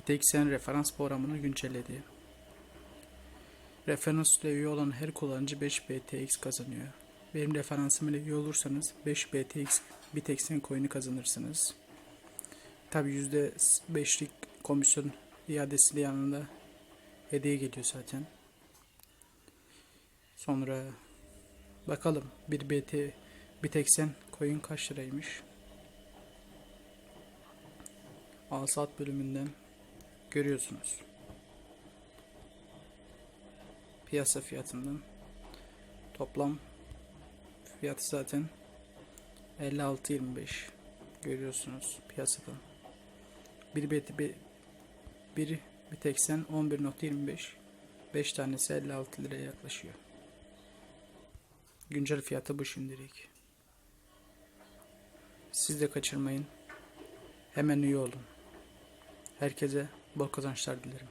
Bitexen referans programını güncelledi. Referans ile üye olan her kullanıcı 5 BTX kazanıyor. Benim referansım ile üye olursanız 5 BTX Bitexen coin'i kazanırsınız. Tabi %5'lik komisyon iadesi de yanında hediye geliyor zaten. Sonra bakalım bir BT Bitexen coin kaç liraymış? Al sat bölümünden görüyorsunuz. Piyasa fiyatından toplam fiyatı zaten 56.25 görüyorsunuz piyasadan. Bir bet bir, bir Bitexen 11.25 5 tanesi 56 liraya yaklaşıyor. Güncel fiyatı bu şimdilik. Siz de kaçırmayın. Hemen üye olun. Herkese bol kazançlar dilerim.